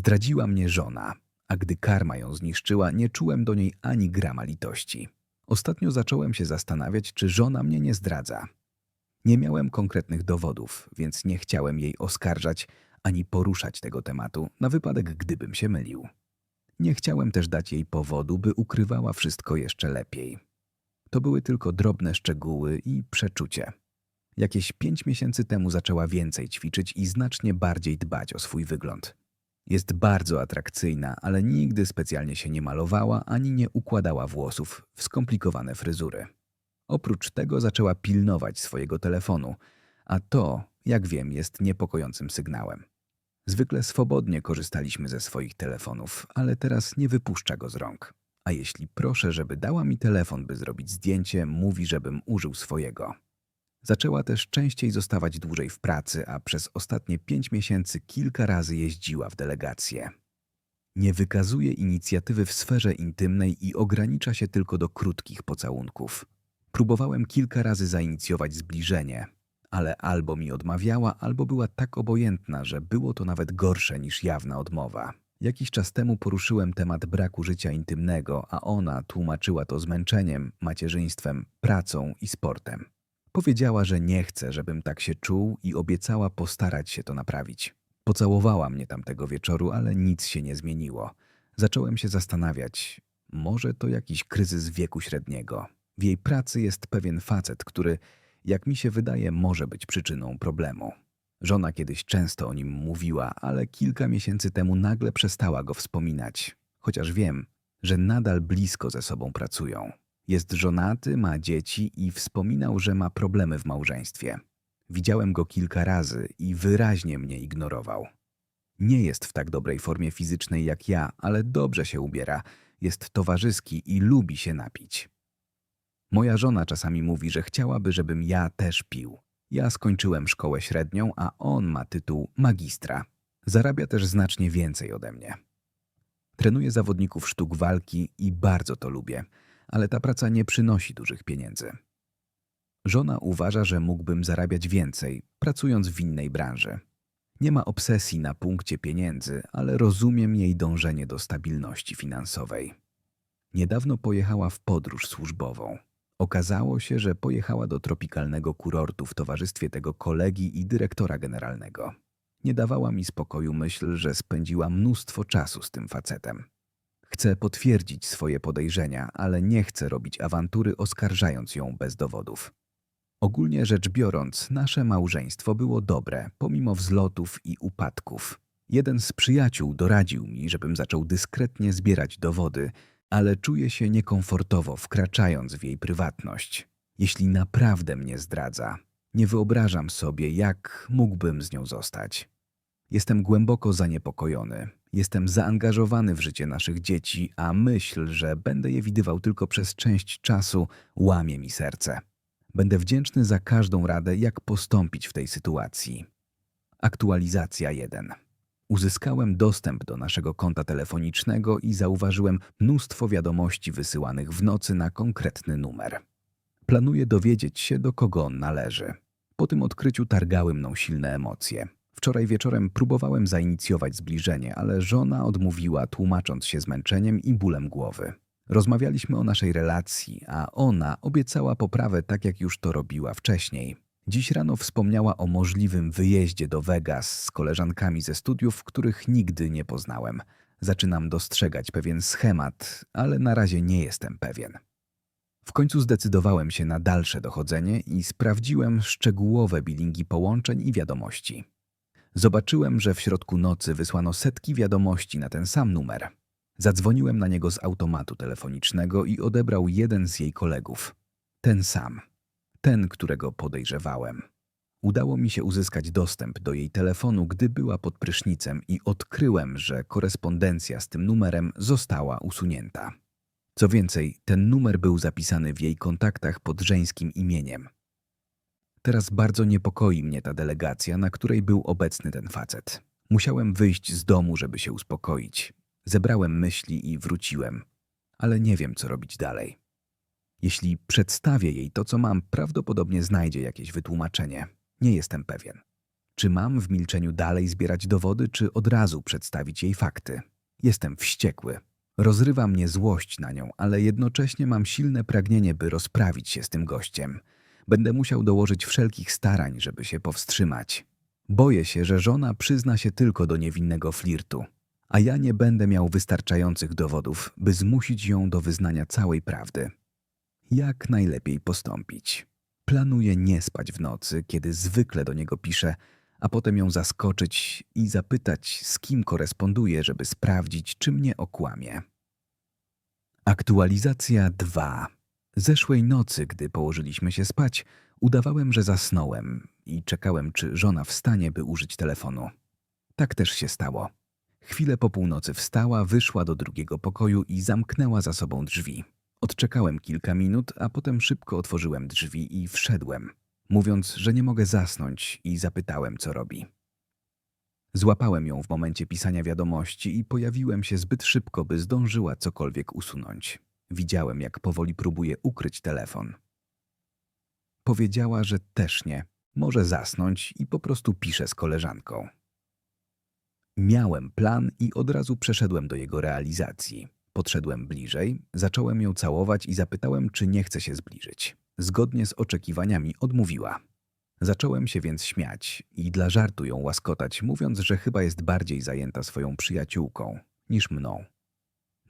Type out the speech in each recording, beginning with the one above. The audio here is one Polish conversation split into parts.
Zdradziła mnie żona, a gdy karma ją zniszczyła, nie czułem do niej ani grama litości. Ostatnio zacząłem się zastanawiać, czy żona mnie nie zdradza. Nie miałem konkretnych dowodów, więc nie chciałem jej oskarżać ani poruszać tego tematu na wypadek, gdybym się mylił. Nie chciałem też dać jej powodu, by ukrywała wszystko jeszcze lepiej. To były tylko drobne szczegóły i przeczucie. Jakieś pięć miesięcy temu zaczęła więcej ćwiczyć i znacznie bardziej dbać o swój wygląd. Jest bardzo atrakcyjna, ale nigdy specjalnie się nie malowała ani nie układała włosów w skomplikowane fryzury. Oprócz tego zaczęła pilnować swojego telefonu, a to, jak wiem, jest niepokojącym sygnałem. Zwykle swobodnie korzystaliśmy ze swoich telefonów, ale teraz nie wypuszcza go z rąk. A jeśli proszę, żeby dała mi telefon, by zrobić zdjęcie, mówi, żebym użył swojego. Zaczęła też częściej zostawać dłużej w pracy, a przez ostatnie pięć miesięcy kilka razy jeździła w delegacje. Nie wykazuje inicjatywy w sferze intymnej i ogranicza się tylko do krótkich pocałunków. Próbowałem kilka razy zainicjować zbliżenie, ale albo mi odmawiała, albo była tak obojętna, że było to nawet gorsze niż jawna odmowa. Jakiś czas temu poruszyłem temat braku życia intymnego, a ona tłumaczyła to zmęczeniem, macierzyństwem, pracą i sportem. Powiedziała, że nie chce, żebym tak się czuł i obiecała postarać się to naprawić. Pocałowała mnie tamtego wieczoru, ale nic się nie zmieniło. Zacząłem się zastanawiać, może to jakiś kryzys wieku średniego. W jej pracy jest pewien facet, który, jak mi się wydaje, może być przyczyną problemu. Żona kiedyś często o nim mówiła, ale kilka miesięcy temu nagle przestała go wspominać, chociaż wiem, że nadal blisko ze sobą pracują. Jest żonaty, ma dzieci i wspominał, że ma problemy w małżeństwie. Widziałem go kilka razy i wyraźnie mnie ignorował. Nie jest w tak dobrej formie fizycznej jak ja, ale dobrze się ubiera, jest towarzyski i lubi się napić. Moja żona czasami mówi, że chciałaby, żebym ja też pił. Ja skończyłem szkołę średnią, a on ma tytuł magistra. Zarabia też znacznie więcej ode mnie. Trenuję zawodników sztuk walki i bardzo to lubię, ale ta praca nie przynosi dużych pieniędzy. Żona uważa, że mógłbym zarabiać więcej, pracując w innej branży. Nie ma obsesji na punkcie pieniędzy, ale rozumiem jej dążenie do stabilności finansowej. Niedawno pojechała w podróż służbową. Okazało się, że pojechała do tropikalnego kurortu w towarzystwie tego kolegi i dyrektora generalnego. Nie dawała mi spokoju myśl, że spędziła mnóstwo czasu z tym facetem. Chcę potwierdzić swoje podejrzenia, ale nie chcę robić awantury oskarżając ją bez dowodów. Ogólnie rzecz biorąc, nasze małżeństwo było dobre, pomimo wzlotów i upadków. Jeden z przyjaciół doradził mi, żebym zaczął dyskretnie zbierać dowody, ale czuję się niekomfortowo wkraczając w jej prywatność. Jeśli naprawdę mnie zdradza, nie wyobrażam sobie, jak mógłbym z nią zostać. Jestem głęboko zaniepokojony. Jestem zaangażowany w życie naszych dzieci, a myśl, że będę je widywał tylko przez część czasu, łamie mi serce. Będę wdzięczny za każdą radę, jak postąpić w tej sytuacji. Aktualizacja 1. Uzyskałem dostęp do naszego konta telefonicznego i zauważyłem mnóstwo wiadomości wysyłanych w nocy na konkretny numer. Planuję dowiedzieć się, do kogo on należy. Po tym odkryciu targały mną silne emocje. Wczoraj wieczorem próbowałem zainicjować zbliżenie, ale żona odmówiła, tłumacząc się zmęczeniem i bólem głowy. Rozmawialiśmy o naszej relacji, a ona obiecała poprawę tak, jak już to robiła wcześniej. Dziś rano wspomniała o możliwym wyjeździe do Vegas z koleżankami ze studiów, których nigdy nie poznałem. Zaczynam dostrzegać pewien schemat, ale na razie nie jestem pewien. W końcu zdecydowałem się na dalsze dochodzenie i sprawdziłem szczegółowe bilingi połączeń i wiadomości. Zobaczyłem, że w środku nocy wysłano setki wiadomości na ten sam numer. Zadzwoniłem na niego z automatu telefonicznego i odebrał jeden z jej kolegów. Ten sam. Ten, którego podejrzewałem. Udało mi się uzyskać dostęp do jej telefonu, gdy była pod prysznicem i odkryłem, że korespondencja z tym numerem została usunięta. Co więcej, ten numer był zapisany w jej kontaktach pod żeńskim imieniem. Teraz bardzo niepokoi mnie ta delegacja, na której był obecny ten facet. Musiałem wyjść z domu, żeby się uspokoić. Zebrałem myśli i wróciłem, ale nie wiem, co robić dalej. Jeśli przedstawię jej to, co mam, prawdopodobnie znajdzie jakieś wytłumaczenie. Nie jestem pewien. Czy mam w milczeniu dalej zbierać dowody, czy od razu przedstawić jej fakty? Jestem wściekły. Rozrywa mnie złość na nią, ale jednocześnie mam silne pragnienie, by rozprawić się z tym gościem. Będę musiał dołożyć wszelkich starań, żeby się powstrzymać. Boję się, że żona przyzna się tylko do niewinnego flirtu, a ja nie będę miał wystarczających dowodów, by zmusić ją do wyznania całej prawdy. Jak najlepiej postąpić? Planuję nie spać w nocy, kiedy zwykle do niego piszę, a potem ją zaskoczyć i zapytać, z kim koresponduje, żeby sprawdzić, czy mnie okłamie. Aktualizacja 2. Zeszłej nocy, gdy położyliśmy się spać, udawałem, że zasnąłem i czekałem, czy żona wstanie, by użyć telefonu. Tak też się stało. Chwilę po północy wstała, wyszła do drugiego pokoju i zamknęła za sobą drzwi. Odczekałem kilka minut, a potem szybko otworzyłem drzwi i wszedłem, mówiąc, że nie mogę zasnąć i zapytałem, co robi. Złapałem ją w momencie pisania wiadomości i pojawiłem się zbyt szybko, by zdążyła cokolwiek usunąć. Widziałem, jak powoli próbuje ukryć telefon. Powiedziała, że też nie. Może zasnąć i po prostu pisze z koleżanką. Miałem plan i od razu przeszedłem do jego realizacji. Podszedłem bliżej, zacząłem ją całować i zapytałem, czy nie chce się zbliżyć. Zgodnie z oczekiwaniami odmówiła. Zacząłem się więc śmiać i dla żartu ją łaskotać, mówiąc, że chyba jest bardziej zajęta swoją przyjaciółką niż mną.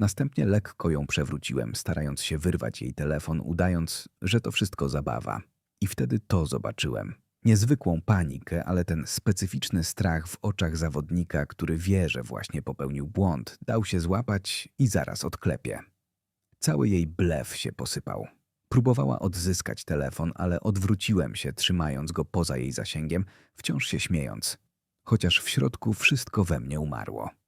Następnie lekko ją przewróciłem, starając się wyrwać jej telefon, udając, że to wszystko zabawa. I wtedy to zobaczyłem. Niezwykłą panikę, ale ten specyficzny strach w oczach zawodnika, który wie, że właśnie popełnił błąd, dał się złapać i zaraz odklepie. Cały jej blef się posypał. Próbowała odzyskać telefon, ale odwróciłem się, trzymając go poza jej zasięgiem, wciąż się śmiejąc, chociaż w środku wszystko we mnie umarło.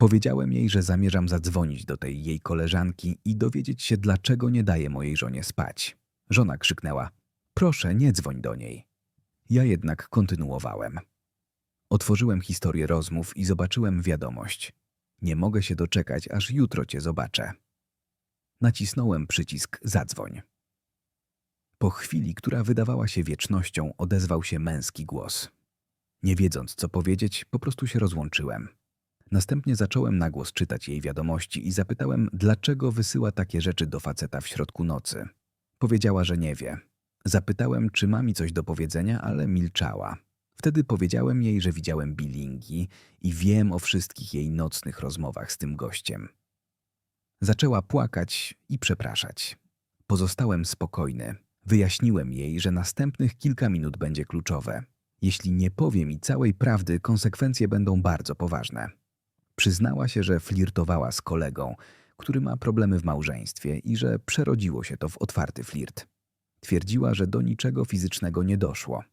Powiedziałem jej, że zamierzam zadzwonić do tej jej koleżanki i dowiedzieć się, dlaczego nie daje mojej żonie spać. Żona krzyknęła: Proszę, nie dzwoń do niej. Ja jednak kontynuowałem. Otworzyłem historię rozmów i zobaczyłem wiadomość. Nie mogę się doczekać, aż jutro cię zobaczę. Nacisnąłem przycisk zadzwoń. Po chwili, która wydawała się wiecznością, odezwał się męski głos. Nie wiedząc, co powiedzieć, po prostu się rozłączyłem. Następnie zacząłem na głos czytać jej wiadomości i zapytałem, dlaczego wysyła takie rzeczy do faceta w środku nocy. Powiedziała, że nie wie. Zapytałem, czy ma mi coś do powiedzenia, ale milczała. Wtedy powiedziałem jej, że widziałem bilingi i wiem o wszystkich jej nocnych rozmowach z tym gościem. Zaczęła płakać i przepraszać. Pozostałem spokojny. Wyjaśniłem jej, że następnych kilka minut będzie kluczowe. Jeśli nie powie mi całej prawdy, konsekwencje będą bardzo poważne. Przyznała się, że flirtowała z kolegą, który ma problemy w małżeństwie i że przerodziło się to w otwarty flirt. Twierdziła, że do niczego fizycznego nie doszło.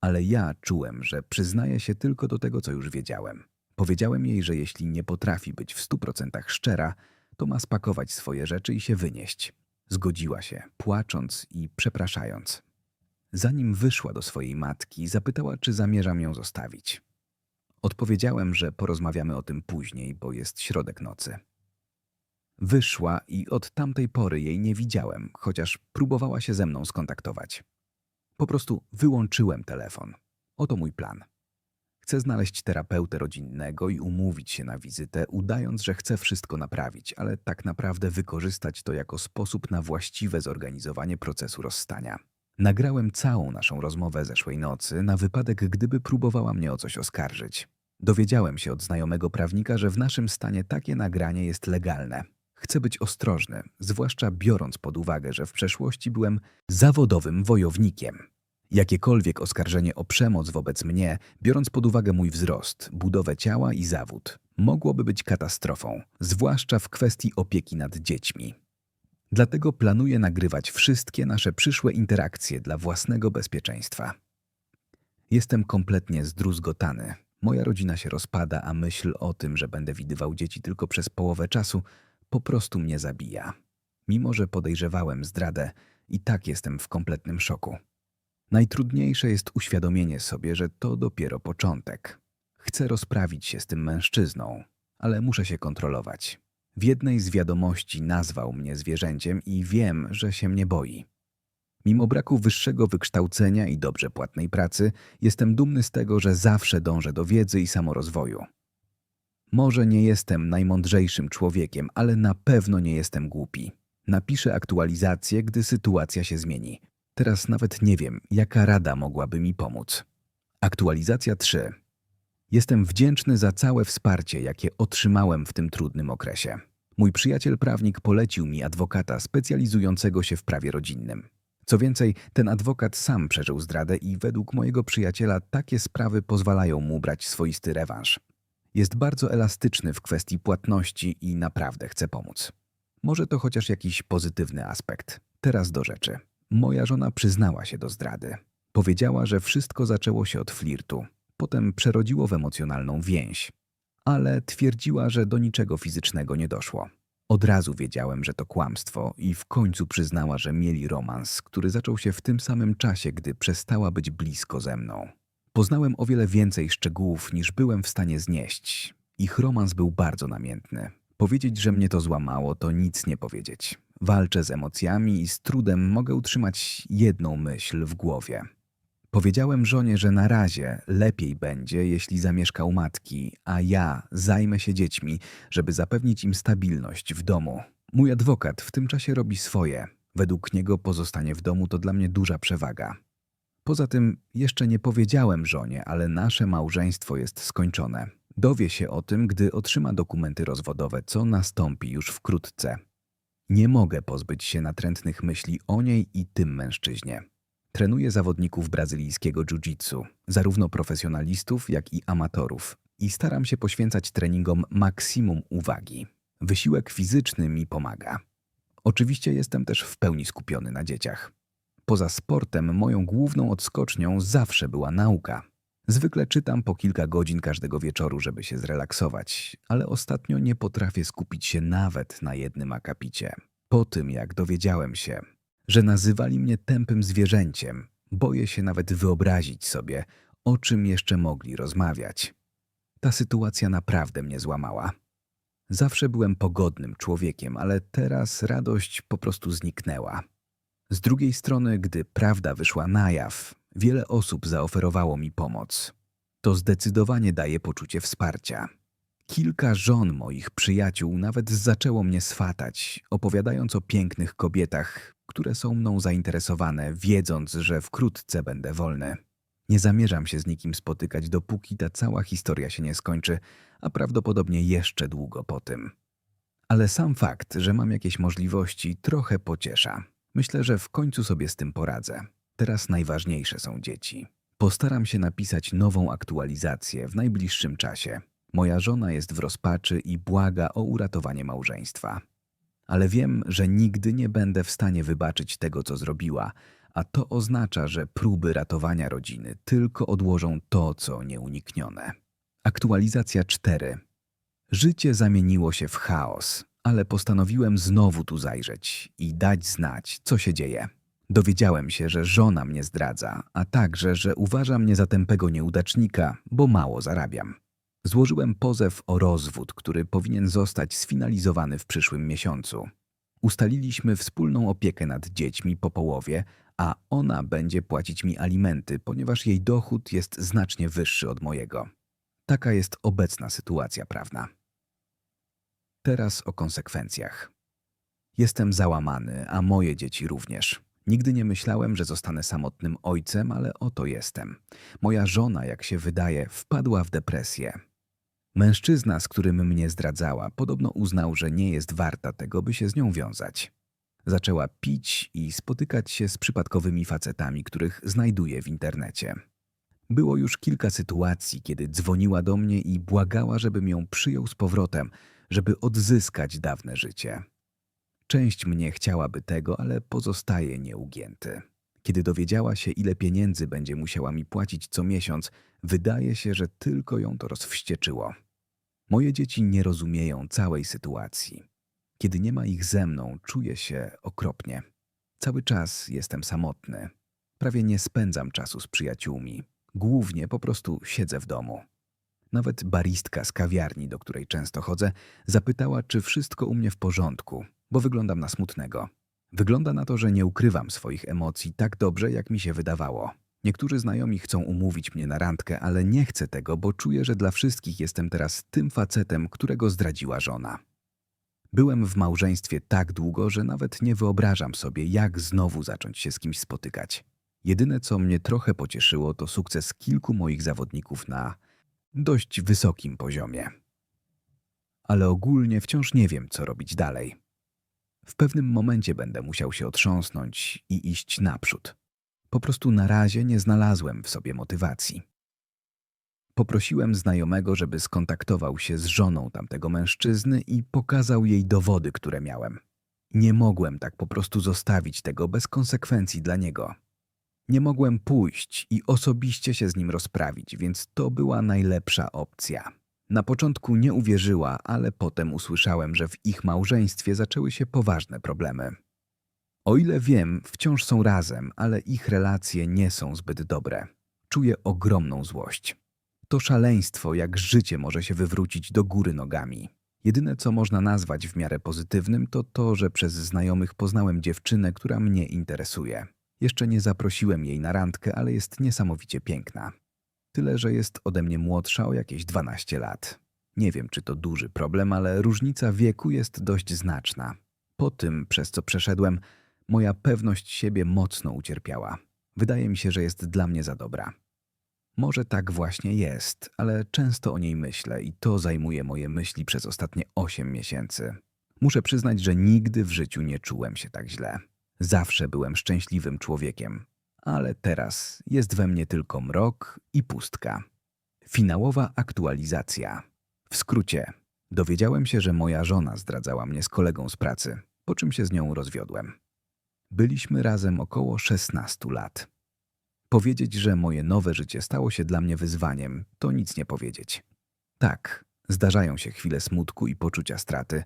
Ale ja czułem, że przyznaje się tylko do tego, co już wiedziałem. Powiedziałem jej, że jeśli nie potrafi być w stu procentach szczera, to ma spakować swoje rzeczy i się wynieść. Zgodziła się, płacząc i przepraszając. Zanim wyszła do swojej matki, zapytała, czy zamierzam ją zostawić. Odpowiedziałem, że porozmawiamy o tym później, bo jest środek nocy. Wyszła i od tamtej pory jej nie widziałem, chociaż próbowała się ze mną skontaktować. Po prostu wyłączyłem telefon. Oto mój plan. Chcę znaleźć terapeutę rodzinnego i umówić się na wizytę, udając, że chcę wszystko naprawić, ale tak naprawdę wykorzystać to jako sposób na właściwe zorganizowanie procesu rozstania. Nagrałem całą naszą rozmowę zeszłej nocy na wypadek, gdyby próbowała mnie o coś oskarżyć. Dowiedziałem się od znajomego prawnika, że w naszym stanie takie nagranie jest legalne. Chcę być ostrożny, zwłaszcza biorąc pod uwagę, że w przeszłości byłem zawodowym wojownikiem. Jakiekolwiek oskarżenie o przemoc wobec mnie, biorąc pod uwagę mój wzrost, budowę ciała i zawód, mogłoby być katastrofą, zwłaszcza w kwestii opieki nad dziećmi. Dlatego planuję nagrywać wszystkie nasze przyszłe interakcje dla własnego bezpieczeństwa. Jestem kompletnie zdruzgotany. Moja rodzina się rozpada, a myśl o tym, że będę widywał dzieci tylko przez połowę czasu, po prostu mnie zabija. Mimo, że podejrzewałem zdradę, i tak jestem w kompletnym szoku. Najtrudniejsze jest uświadomienie sobie, że to dopiero początek. Chcę rozprawić się z tym mężczyzną, ale muszę się kontrolować. W jednej z wiadomości nazwał mnie zwierzęciem i wiem, że się mnie boi. Mimo braku wyższego wykształcenia i dobrze płatnej pracy, jestem dumny z tego, że zawsze dążę do wiedzy i samorozwoju. Może nie jestem najmądrzejszym człowiekiem, ale na pewno nie jestem głupi. Napiszę aktualizację, gdy sytuacja się zmieni. Teraz nawet nie wiem, jaka rada mogłaby mi pomóc. Aktualizacja 3. Jestem wdzięczny za całe wsparcie, jakie otrzymałem w tym trudnym okresie. Mój przyjaciel prawnik polecił mi adwokata specjalizującego się w prawie rodzinnym. Co więcej, ten adwokat sam przeżył zdradę i według mojego przyjaciela takie sprawy pozwalają mu brać swoisty rewanż. Jest bardzo elastyczny w kwestii płatności i naprawdę chce pomóc. Może to chociaż jakiś pozytywny aspekt. Teraz do rzeczy. Moja żona przyznała się do zdrady. Powiedziała, że wszystko zaczęło się od flirtu. Potem przerodziło w emocjonalną więź. Ale twierdziła, że do niczego fizycznego nie doszło. Od razu wiedziałem, że to kłamstwo i w końcu przyznała, że mieli romans, który zaczął się w tym samym czasie, gdy przestała być blisko ze mną. Poznałem o wiele więcej szczegółów niż byłem w stanie znieść. Ich romans był bardzo namiętny. Powiedzieć, że mnie to złamało, to nic nie powiedzieć. Walczę z emocjami i z trudem mogę utrzymać jedną myśl w głowie. Powiedziałem żonie, że na razie lepiej będzie, jeśli zamieszka u matki, a ja zajmę się dziećmi, żeby zapewnić im stabilność w domu. Mój adwokat w tym czasie robi swoje. Według niego pozostanie w domu to dla mnie duża przewaga. Poza tym jeszcze nie powiedziałem żonie, ale nasze małżeństwo jest skończone. Dowie się o tym, gdy otrzyma dokumenty rozwodowe, co nastąpi już wkrótce. Nie mogę pozbyć się natrętnych myśli o niej i tym mężczyźnie. Trenuję zawodników brazylijskiego jiu-jitsu, zarówno profesjonalistów, jak i amatorów, i staram się poświęcać treningom maksimum uwagi. Wysiłek fizyczny mi pomaga. Oczywiście jestem też w pełni skupiony na dzieciach. Poza sportem, moją główną odskocznią zawsze była nauka. Zwykle czytam po kilka godzin każdego wieczoru, żeby się zrelaksować, ale ostatnio nie potrafię skupić się nawet na jednym akapicie. Po tym, jak dowiedziałem się, że nazywali mnie tępym zwierzęciem, boję się nawet wyobrazić sobie, o czym jeszcze mogli rozmawiać. Ta sytuacja naprawdę mnie złamała. Zawsze byłem pogodnym człowiekiem, ale teraz radość po prostu zniknęła. Z drugiej strony, gdy prawda wyszła na jaw, wiele osób zaoferowało mi pomoc. To zdecydowanie daje poczucie wsparcia. Kilka żon moich przyjaciół nawet zaczęło mnie swatać, opowiadając o pięknych kobietach, które są mną zainteresowane, wiedząc, że wkrótce będę wolny. Nie zamierzam się z nikim spotykać, dopóki ta cała historia się nie skończy, a prawdopodobnie jeszcze długo po tym. Ale sam fakt, że mam jakieś możliwości, trochę pociesza. Myślę, że w końcu sobie z tym poradzę. Teraz najważniejsze są dzieci. Postaram się napisać nową aktualizację w najbliższym czasie. Moja żona jest w rozpaczy i błaga o uratowanie małżeństwa. Ale wiem, że nigdy nie będę w stanie wybaczyć tego, co zrobiła, a to oznacza, że próby ratowania rodziny tylko odłożą to, co nieuniknione. Aktualizacja 4. Życie zamieniło się w chaos, ale postanowiłem znowu tu zajrzeć i dać znać, co się dzieje. Dowiedziałem się, że żona mnie zdradza, a także, że uważa mnie za tępego nieudacznika, bo mało zarabiam. Złożyłem pozew o rozwód, który powinien zostać sfinalizowany w przyszłym miesiącu. Ustaliliśmy wspólną opiekę nad dziećmi po połowie, a ona będzie płacić mi alimenty, ponieważ jej dochód jest znacznie wyższy od mojego. Taka jest obecna sytuacja prawna. Teraz o konsekwencjach. Jestem załamany, a moje dzieci również. Nigdy nie myślałem, że zostanę samotnym ojcem, ale oto jestem. Moja żona, jak się wydaje, wpadła w depresję. Mężczyzna, z którym mnie zdradzała, podobno uznał, że nie jest warta tego, by się z nią wiązać. Zaczęła pić i spotykać się z przypadkowymi facetami, których znajduje w internecie. Było już kilka sytuacji, kiedy dzwoniła do mnie i błagała, żebym ją przyjął z powrotem, żeby odzyskać dawne życie. Część mnie chciałaby tego, ale pozostaje nieugięty. Kiedy dowiedziała się, ile pieniędzy będzie musiała mi płacić co miesiąc, wydaje się, że tylko ją to rozwścieczyło. Moje dzieci nie rozumieją całej sytuacji. Kiedy nie ma ich ze mną, czuję się okropnie. Cały czas jestem samotny. Prawie nie spędzam czasu z przyjaciółmi. Głównie po prostu siedzę w domu. Nawet baristka z kawiarni, do której często chodzę, zapytała, czy wszystko u mnie w porządku, bo wyglądam na smutnego. Wygląda na to, że nie ukrywam swoich emocji tak dobrze, jak mi się wydawało. Niektórzy znajomi chcą umówić mnie na randkę, ale nie chcę tego, bo czuję, że dla wszystkich jestem teraz tym facetem, którego zdradziła żona. Byłem w małżeństwie tak długo, że nawet nie wyobrażam sobie, jak znowu zacząć się z kimś spotykać. Jedyne, co mnie trochę pocieszyło, to sukces kilku moich zawodników na dość wysokim poziomie. Ale ogólnie wciąż nie wiem, co robić dalej. W pewnym momencie będę musiał się otrząsnąć i iść naprzód. Po prostu na razie nie znalazłem w sobie motywacji. Poprosiłem znajomego, żeby skontaktował się z żoną tamtego mężczyzny i pokazał jej dowody, które miałem. Nie mogłem tak po prostu zostawić tego bez konsekwencji dla niego. Nie mogłem pójść i osobiście się z nim rozprawić, więc to była najlepsza opcja. Na początku nie uwierzyła, ale potem usłyszałem, że w ich małżeństwie zaczęły się poważne problemy. O ile wiem, wciąż są razem, ale ich relacje nie są zbyt dobre. Czuję ogromną złość. To szaleństwo, jak życie może się wywrócić do góry nogami. Jedyne, co można nazwać w miarę pozytywnym, to to, że przez znajomych poznałem dziewczynę, która mnie interesuje. Jeszcze nie zaprosiłem jej na randkę, ale jest niesamowicie piękna. Tyle, że jest ode mnie młodsza o jakieś 12 lat. Nie wiem, czy to duży problem, ale różnica wieku jest dość znaczna. Po tym, przez co przeszedłem, moja pewność siebie mocno ucierpiała. Wydaje mi się, że jest dla mnie za dobra. Może tak właśnie jest, ale często o niej myślę i to zajmuje moje myśli przez ostatnie 8 miesięcy. Muszę przyznać, że nigdy w życiu nie czułem się tak źle. Zawsze byłem szczęśliwym człowiekiem, ale teraz jest we mnie tylko mrok i pustka. Finałowa aktualizacja. W skrócie, dowiedziałem się, że moja żona zdradzała mnie z kolegą z pracy, po czym się z nią rozwiodłem. Byliśmy razem około 16 lat. Powiedzieć, że moje nowe życie stało się dla mnie wyzwaniem, to nic nie powiedzieć. Tak, zdarzają się chwile smutku i poczucia straty,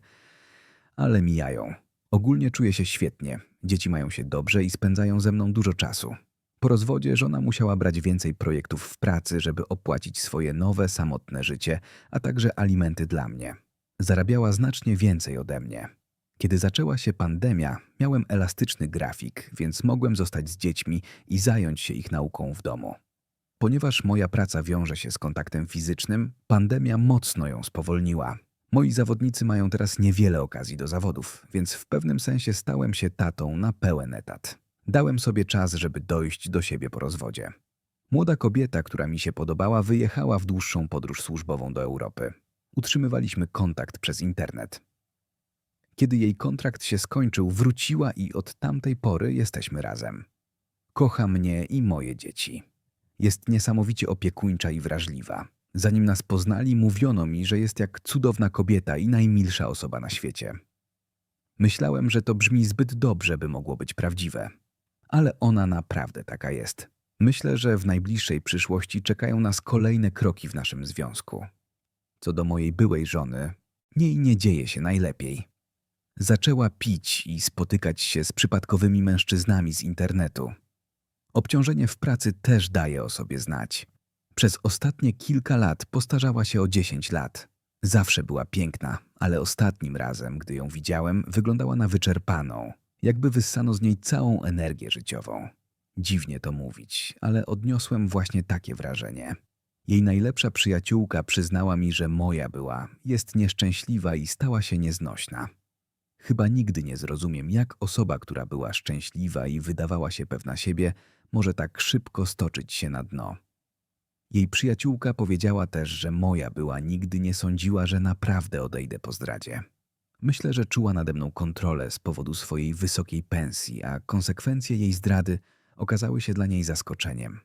ale mijają. Ogólnie czuję się świetnie, dzieci mają się dobrze i spędzają ze mną dużo czasu. Po rozwodzie żona musiała brać więcej projektów w pracy, żeby opłacić swoje nowe, samotne życie, a także alimenty dla mnie. Zarabiała znacznie więcej ode mnie. Kiedy zaczęła się pandemia, miałem elastyczny grafik, więc mogłem zostać z dziećmi i zająć się ich nauką w domu. Ponieważ moja praca wiąże się z kontaktem fizycznym, pandemia mocno ją spowolniła. Moi zawodnicy mają teraz niewiele okazji do zawodów, więc w pewnym sensie stałem się tatą na pełen etat. Dałem sobie czas, żeby dojść do siebie po rozwodzie. Młoda kobieta, która mi się podobała, wyjechała w dłuższą podróż służbową do Europy. Utrzymywaliśmy kontakt przez internet. Kiedy jej kontrakt się skończył, wróciła i od tamtej pory jesteśmy razem. Kocha mnie i moje dzieci. Jest niesamowicie opiekuńcza i wrażliwa. Zanim nas poznali, mówiono mi, że jest jak cudowna kobieta i najmilsza osoba na świecie. Myślałem, że to brzmi zbyt dobrze, by mogło być prawdziwe. Ale ona naprawdę taka jest. Myślę, że w najbliższej przyszłości czekają nas kolejne kroki w naszym związku. Co do mojej byłej żony, niej nie dzieje się najlepiej. Zaczęła pić i spotykać się z przypadkowymi mężczyznami z internetu. Obciążenie w pracy też daje o sobie znać. Przez ostatnie kilka lat postarzała się o 10 lat. Zawsze była piękna, ale ostatnim razem, gdy ją widziałem, wyglądała na wyczerpaną, jakby wyssano z niej całą energię życiową. Dziwnie to mówić, ale odniosłem właśnie takie wrażenie. Jej najlepsza przyjaciółka przyznała mi, że moja była, jest nieszczęśliwa i stała się nieznośna. Chyba nigdy nie zrozumiem, jak osoba, która była szczęśliwa i wydawała się pewna siebie, może tak szybko stoczyć się na dno. Jej przyjaciółka powiedziała też, że moja była nigdy nie sądziła, że naprawdę odejdę po zdradzie. Myślę, że czuła nade mną kontrolę z powodu swojej wysokiej pensji, a konsekwencje jej zdrady okazały się dla niej zaskoczeniem.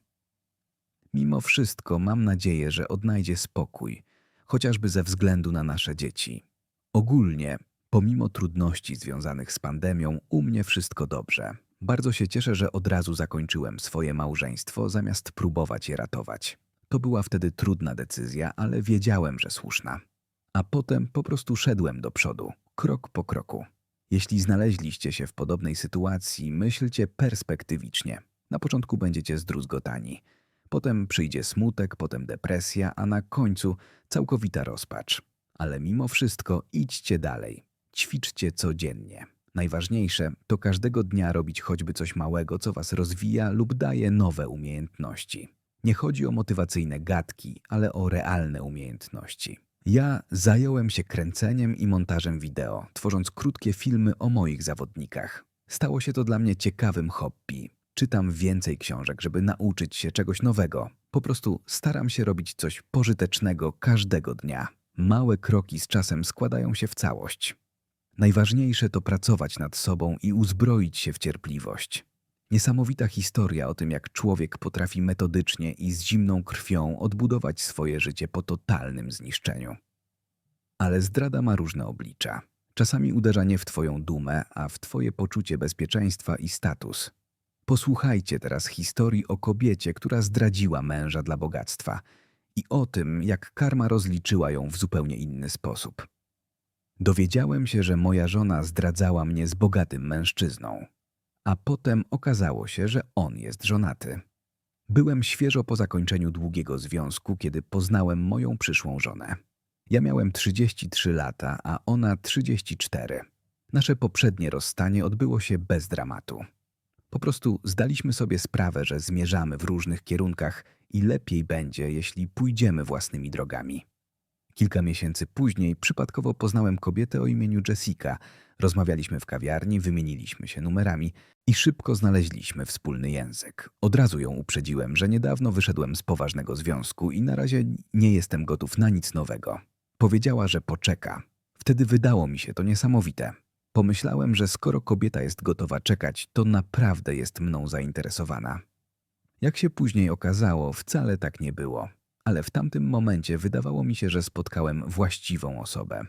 Mimo wszystko mam nadzieję, że odnajdzie spokój, chociażby ze względu na nasze dzieci. Ogólnie, pomimo trudności związanych z pandemią, u mnie wszystko dobrze. Bardzo się cieszę, że od razu zakończyłem swoje małżeństwo, zamiast próbować je ratować. To była wtedy trudna decyzja, ale wiedziałem, że słuszna. A potem po prostu szedłem do przodu, krok po kroku. Jeśli znaleźliście się w podobnej sytuacji, myślcie perspektywicznie. Na początku będziecie zdruzgotani. Potem przyjdzie smutek, potem depresja, a na końcu całkowita rozpacz. Ale mimo wszystko idźcie dalej. Ćwiczcie codziennie. Najważniejsze to każdego dnia robić choćby coś małego, co was rozwija lub daje nowe umiejętności. Nie chodzi o motywacyjne gadki, ale o realne umiejętności. Ja zająłem się kręceniem i montażem wideo, tworząc krótkie filmy o moich zawodnikach. Stało się to dla mnie ciekawym hobby. Czytam więcej książek, żeby nauczyć się czegoś nowego. Po prostu staram się robić coś pożytecznego każdego dnia. Małe kroki z czasem składają się w całość. Najważniejsze to pracować nad sobą i uzbroić się w cierpliwość. Niesamowita historia o tym, jak człowiek potrafi metodycznie i z zimną krwią odbudować swoje życie po totalnym zniszczeniu. Ale zdrada ma różne oblicza. Czasami uderza nie w Twoją dumę, a w Twoje poczucie bezpieczeństwa i status. Posłuchajcie teraz historii o kobiecie, która zdradziła męża dla bogactwa i o tym, jak karma rozliczyła ją w zupełnie inny sposób. Dowiedziałem się, że moja żona zdradzała mnie z bogatym mężczyzną, a potem okazało się, że on jest żonaty. Byłem świeżo po zakończeniu długiego związku, kiedy poznałem moją przyszłą żonę. Ja miałem 33 lata, a ona 34. Nasze poprzednie rozstanie odbyło się bez dramatu. Po prostu zdaliśmy sobie sprawę, że zmierzamy w różnych kierunkach i lepiej będzie, jeśli pójdziemy własnymi drogami. Kilka miesięcy później przypadkowo poznałem kobietę o imieniu Jessica. Rozmawialiśmy w kawiarni, wymieniliśmy się numerami i szybko znaleźliśmy wspólny język. Od razu ją uprzedziłem, że niedawno wyszedłem z poważnego związku i na razie nie jestem gotów na nic nowego. Powiedziała, że poczeka. Wtedy wydało mi się to niesamowite. Pomyślałem, że skoro kobieta jest gotowa czekać, to naprawdę jest mną zainteresowana. Jak się później okazało, wcale tak nie było, ale w tamtym momencie wydawało mi się, że spotkałem właściwą osobę.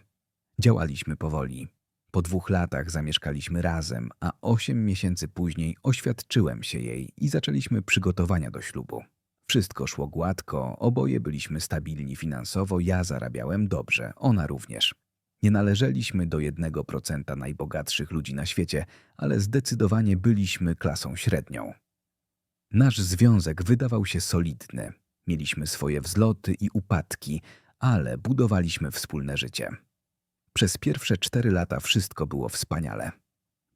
Działaliśmy powoli. Po dwóch latach zamieszkaliśmy razem, a osiem miesięcy później oświadczyłem się jej i zaczęliśmy przygotowania do ślubu. Wszystko szło gładko, oboje byliśmy stabilni finansowo, ja zarabiałem dobrze, ona również. Nie należeliśmy do jednego procenta najbogatszych ludzi na świecie, ale zdecydowanie byliśmy klasą średnią. Nasz związek wydawał się solidny. Mieliśmy swoje wzloty i upadki, ale budowaliśmy wspólne życie. Przez pierwsze cztery lata wszystko było wspaniale.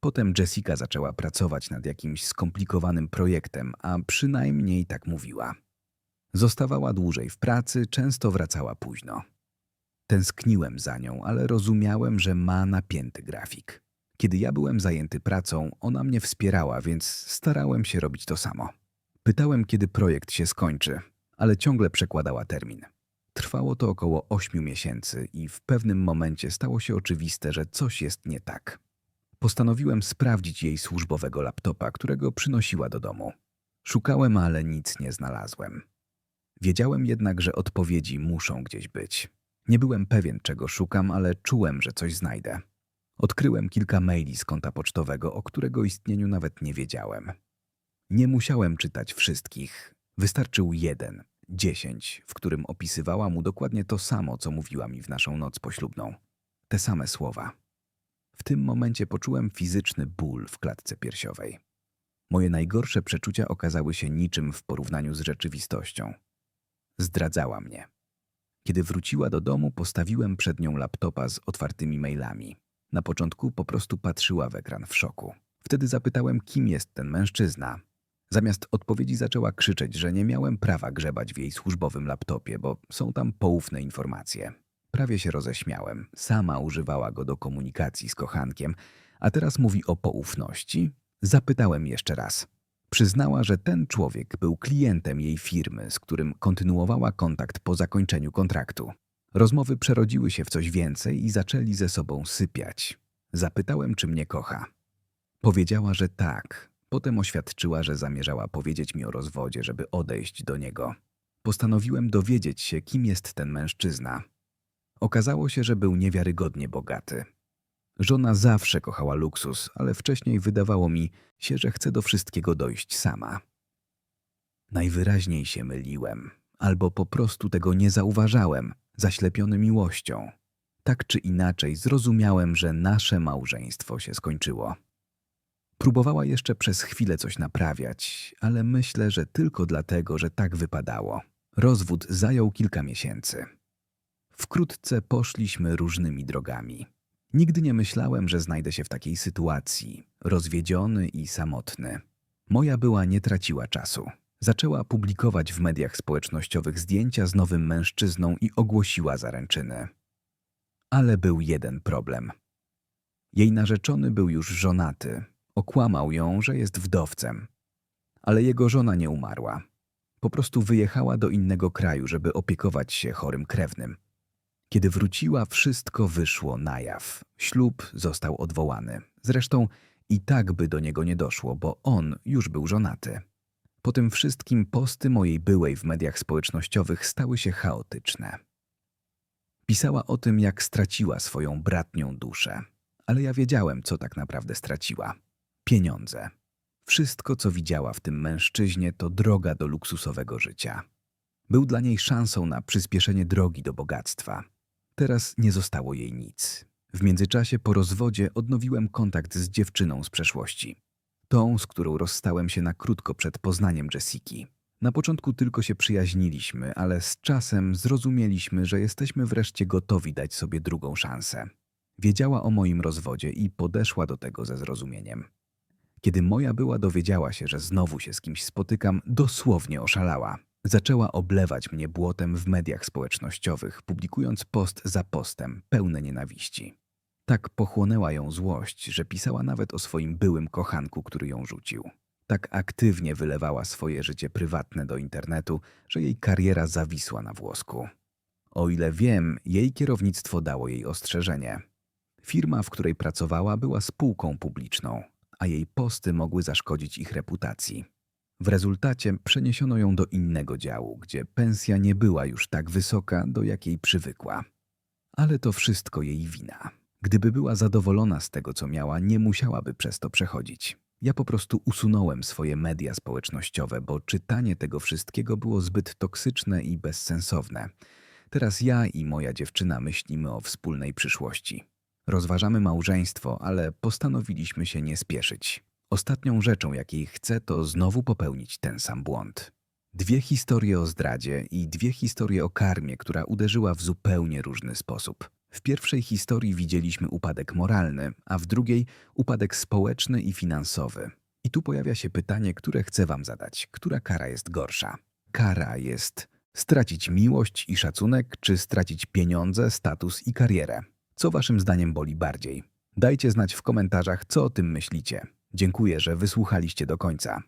Potem Jessica zaczęła pracować nad jakimś skomplikowanym projektem, a przynajmniej tak mówiła. Zostawała dłużej w pracy, często wracała późno. Tęskniłem za nią, ale rozumiałem, że ma napięty grafik. Kiedy ja byłem zajęty pracą, ona mnie wspierała, więc starałem się robić to samo. Pytałem, kiedy projekt się skończy, ale ciągle przekładała termin. Trwało to około ośmiu miesięcy i w pewnym momencie stało się oczywiste, że coś jest nie tak. Postanowiłem sprawdzić jej służbowego laptopa, którego przynosiła do domu. Szukałem, ale nic nie znalazłem. Wiedziałem jednak, że odpowiedzi muszą gdzieś być. Nie byłem pewien, czego szukam, ale czułem, że coś znajdę. Odkryłem kilka maili z konta pocztowego, o którego istnieniu nawet nie wiedziałem. Nie musiałem czytać wszystkich. Wystarczył jeden, dziesięć, w którym opisywała mu dokładnie to samo, co mówiła mi w naszą noc poślubną. Te same słowa. W tym momencie poczułem fizyczny ból w klatce piersiowej. Moje najgorsze przeczucia okazały się niczym w porównaniu z rzeczywistością. Zdradzała mnie. Kiedy wróciła do domu, postawiłem przed nią laptopa z otwartymi mailami. Na początku po prostu patrzyła w ekran w szoku. Wtedy zapytałem, kim jest ten mężczyzna. Zamiast odpowiedzi zaczęła krzyczeć, że nie miałem prawa grzebać w jej służbowym laptopie, bo są tam poufne informacje. Prawie się roześmiałem. Sama używała go do komunikacji z kochankiem, a teraz mówi o poufności? Zapytałem jeszcze raz. Przyznała, że ten człowiek był klientem jej firmy, z którym kontynuowała kontakt po zakończeniu kontraktu. Rozmowy przerodziły się w coś więcej i zaczęli ze sobą sypiać. Zapytałem, czy mnie kocha. Powiedziała, że tak. Potem oświadczyła, że zamierzała powiedzieć mi o rozwodzie, żeby odejść do niego. Postanowiłem dowiedzieć się, kim jest ten mężczyzna. Okazało się, że był niewiarygodnie bogaty. Żona zawsze kochała luksus, ale wcześniej wydawało mi się, że chce do wszystkiego dojść sama. Najwyraźniej się myliłem, albo po prostu tego nie zauważałem, zaślepiony miłością. Tak czy inaczej zrozumiałem, że nasze małżeństwo się skończyło. Próbowała jeszcze przez chwilę coś naprawiać, ale myślę, że tylko dlatego, że tak wypadało. Rozwód zajął kilka miesięcy. Wkrótce poszliśmy różnymi drogami. Nigdy nie myślałem, że znajdę się w takiej sytuacji, rozwiedziony i samotny. Moja była nie traciła czasu. Zaczęła publikować w mediach społecznościowych zdjęcia z nowym mężczyzną i ogłosiła zaręczyny. Ale był jeden problem. Jej narzeczony był już żonaty. Okłamał ją, że jest wdowcem. Ale jego żona nie umarła. Po prostu wyjechała do innego kraju, żeby opiekować się chorym krewnym. Kiedy wróciła, wszystko wyszło na jaw. Ślub został odwołany. Zresztą i tak by do niego nie doszło, bo on już był żonaty. Po tym wszystkim posty mojej byłej w mediach społecznościowych stały się chaotyczne. Pisała o tym, jak straciła swoją bratnią duszę, ale ja wiedziałem, co tak naprawdę straciła. Pieniądze. Wszystko, co widziała w tym mężczyźnie, to droga do luksusowego życia. Był dla niej szansą na przyspieszenie drogi do bogactwa. Teraz nie zostało jej nic. W międzyczasie po rozwodzie odnowiłem kontakt z dziewczyną z przeszłości. Tą, z którą rozstałem się na krótko przed poznaniem Jessiki. Na początku tylko się przyjaźniliśmy, ale z czasem zrozumieliśmy, że jesteśmy wreszcie gotowi dać sobie drugą szansę. Wiedziała o moim rozwodzie i podeszła do tego ze zrozumieniem. Kiedy moja była dowiedziała się, że znowu się z kimś spotykam, dosłownie oszalała. Zaczęła oblewać mnie błotem w mediach społecznościowych, publikując post za postem, pełne nienawiści. Tak pochłonęła ją złość, że pisała nawet o swoim byłym kochanku, który ją rzucił. Tak aktywnie wylewała swoje życie prywatne do internetu, że jej kariera zawisła na włosku. O ile wiem, jej kierownictwo dało jej ostrzeżenie. Firma, w której pracowała, była spółką publiczną, a jej posty mogły zaszkodzić ich reputacji. W rezultacie przeniesiono ją do innego działu, gdzie pensja nie była już tak wysoka, do jakiej przywykła. Ale to wszystko jej wina. Gdyby była zadowolona z tego, co miała, nie musiałaby przez to przechodzić. Ja po prostu usunąłem swoje media społecznościowe, bo czytanie tego wszystkiego było zbyt toksyczne i bezsensowne. Teraz ja i moja dziewczyna myślimy o wspólnej przyszłości. Rozważamy małżeństwo, ale postanowiliśmy się nie spieszyć. Ostatnią rzeczą, jakiej chcę, to znowu popełnić ten sam błąd. Dwie historie o zdradzie i dwie historie o karmie, która uderzyła w zupełnie różny sposób. W pierwszej historii widzieliśmy upadek moralny, a w drugiej upadek społeczny i finansowy. I tu pojawia się pytanie, które chcę Wam zadać. Która kara jest gorsza? Kara jest stracić miłość i szacunek, czy stracić pieniądze, status i karierę? Co Waszym zdaniem boli bardziej? Dajcie znać w komentarzach, co o tym myślicie. Dziękuję, że wysłuchaliście do końca.